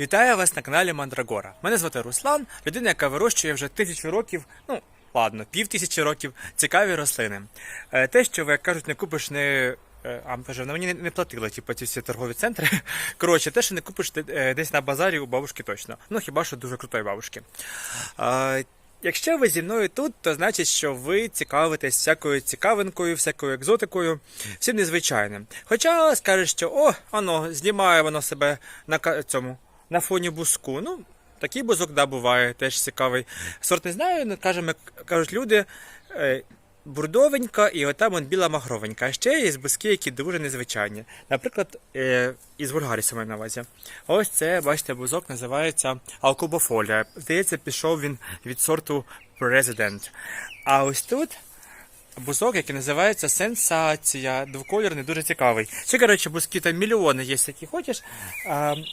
Вітаю вас на каналі Мандрагора. Мене звати Руслан, людина, яка вирощує вже тисячу років, ну ладно, пів тисячі років цікаві рослини. Е, Те, що ви як кажуть, не купиш не. е, А каже, вона мені не- платила, типу, ці всі торгові центри. Коротше, те, що не купиш е, десь на базарі у бабушки точно. Ну хіба що дуже крутої бабушки. Якщо ви зі мною тут, то значить, що ви цікавитесь всякою цікавинкою, всякою екзотикою, всім незвичайним. Хоча скажеш, що о, воно знімає воно себе на цьому на фоні буску. Ну, такий бузок, да, буває, теж цікавий. Сорт не знаю, ну, кажемо, кажуть люди. е, Бурдовенька і отам он біла махровенька. А ще є бузки, які дуже незвичайні. Наприклад, е, із вульгарісу маю на увазі. Ось це, бачите, бузок називається алкубофолія. Здається, пішов він від сорту President. А ось тут бузок, який називається Сенсація. Двокольорний, дуже цікавий. Ще, коротше, бузки там мільйони є, які хочеш.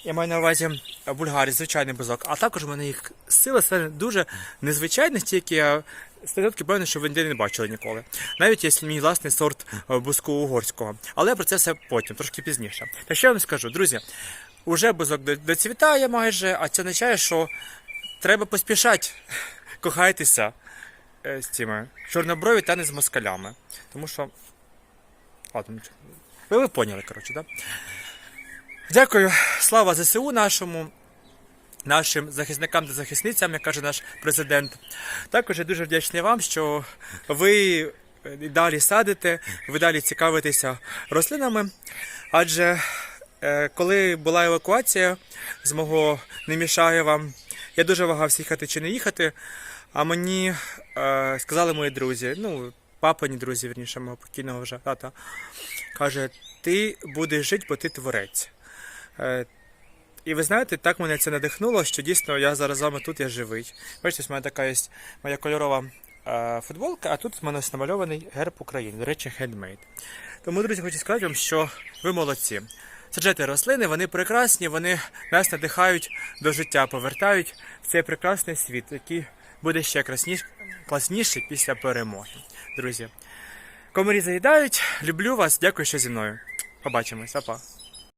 Я маю на увазі бульгарі, звичайний бузок. А також у мене їх сила це дуже незвичайна, тільки я статки певний, що ви ніде не бачили ніколи. Навіть є мій власний сорт бузку угорського. Але про це все потім, трошки пізніше. Та що я вам скажу, друзі, уже бузок доцвітає майже, а це означає, що треба поспішати. Кохайтеся з цими чорноброві та не з москалями. Тому що. Ви, ви поняли, коротше, так? Да? Дякую. Слава ЗСУ нашому, нашим захисникам та захисницям, як каже наш президент. Також я дуже вдячний вам, що ви е, далі садите, ви далі цікавитеся рослинами. Адже е, коли була евакуація з мого не мішає вам, я дуже вагався їхати чи не їхати. А мені е, сказали мої друзі, ну, папині друзі, вірніше, мого покійного вже тата, каже, ти будеш жити, бо ти творець. Е, і ви знаєте, так мене це надихнуло, що дійсно я зараз з вами тут, я живий. Бачите, в мене така є моя кольорова е, футболка, а тут в мене намальований герб України, до речі, хендмейд. Тому, друзі, хочу сказати вам, що ви молодці. Саджайте рослини, вони прекрасні, вони нас надихають до життя, повертають в цей прекрасний світ, який буде ще красніш, класніше після перемоги. Друзі, комарі заїдають, люблю вас, дякую, що зі мною. Побачимось, па-па.